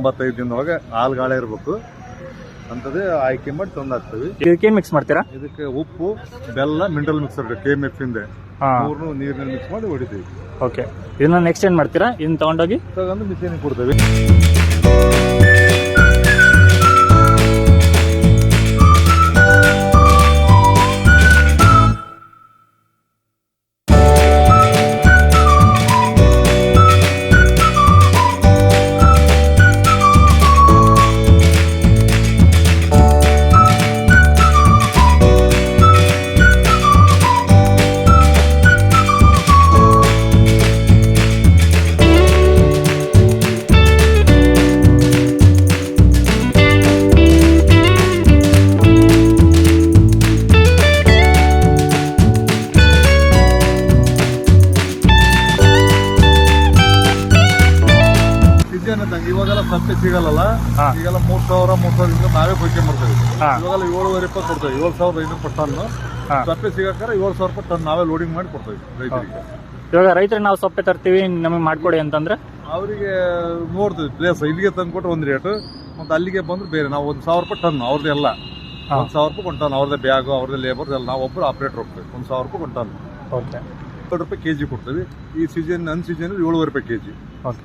ಎಂಬತ್ತೈದು ದಿನದೊಳಗೆ ಹಾಲು ಗಾಳೆ ಇರಬೇಕು. ಅಂತದೇ ಆಯ್ಕೆ ಮಾಡಿ ತಂದು ಹಾಕ್ತೀವಿ ಇದಕ್ಕೆ ಮಿಕ್ಸ್ ಮಾಡ್ತೀರಾ? ಇದಕ್ಕೆ ಉಪ್ಪು ಬೆಲ್ಲ mineral mixer K M F ಇಂದೆ. ಹಾಂ. ನೀರಿನಲ್ಲಿ ಮಿಕ್ಸ್ ಮಾಡಿ ಹೊಡಿತೀವಿ. ಓಕೆ ಇದನ್ನ ನೆಕ್ಸ್ಟ್ ಏನ್ ಮಾಡ್ತೀರಾ? ಇದನ್ನ ತಗೊಂಡೋಗಿ? ತಗೊಂಡು ಮಿಷನಿಗೆ ಕೊಡ್ತೀವಿ. ಇವಾಗೆಲ್ಲ ಸಪ್ಪೆ ಸಿಗಲ್ಲ. ಈಗೆಲ್ಲ ಮೂರ್ ಸಾವಿರ ಮೂರ್ ಸಾವಿರದಿಂದ ನಾವೇ ಕೊಯ್ಕೆ ಮಾಡ್ತೇವೆ. ಇವಾಗೆಲ್ಲ ಏಳುವರೆ ರೂಪಾಯಿ ಕೊಡ್ತೇವೆ. ಏಳು ಸಾವಿರದ ಐನೂರು ರೂಪಾಯಿ ಟನ್. ಸಪ್ಪೆ ಸಿಗಕ್ಕಾರ ಏಳು ಸಾವಿರ ರೂಪಾಯಿ ಟನ್ ನಾವೇ ಲೋಡಿಂಗ್ ಮಾಡಿ ಕೊಡ್ತೇವೆ ರೈತರಿಗೆ. ಇವಾಗ ರೈತರಿಗೆ ನಾವು ಸೊಪ್ಪೆ ತರ್ತೀವಿ ನಮಗೆ ಮಾಡ್ಕೊಡಿ ಅಂತಂದ್ರೆ? ಅವರಿಗೆ ನೋಡ್ತೀವಿ ಪ್ಲೇಸ್ ಇಲ್ಲಿಗೆ ತಂದು ಕೊಟ್ಟು ಒಂದು ರೇಟ್ ಮತ್ತೆ ಅಲ್ಲಿಗೆ ಬಂದ್ರೆ ಬೇರೆ. ನಾವು ಒಂದು ಸಾವಿರ ರೂಪಾಯಿ ಟನ್ ಅವ್ರದ್ದೆಲ್ಲ. ಒಂದು ಸಾವಿರ ರೂಪಾಯಿ ಕೊಂಟಾನು ಟನ್ ಅವ್ರದ್ದೇ ಬ್ಯಾಗು ಅವ್ರದ್ದೇ ಲೇಬರ್ ಎಲ್ಲ ನಾವು ಒಬ್ಬರು ಆಪ್ರೇಟ್ ಹೋಗ್ತೀವಿ. ಒಂದು ಸಾವಿರ ರೂಪಾಯಿ ಒಂದು ಟನ್ ಓಕೆ. ಎರಡು ರೂಪಾಯಿ ಕೆ ಜಿ ಕೊಡ್ತೀವಿ. ಈ ಸೀಸನ್ ಅನ್ ಸೀಸನ್ ಏಳುವರೆ ರೂಪಾಯಿ ಕೆ ಜಿ ಓಕೆ.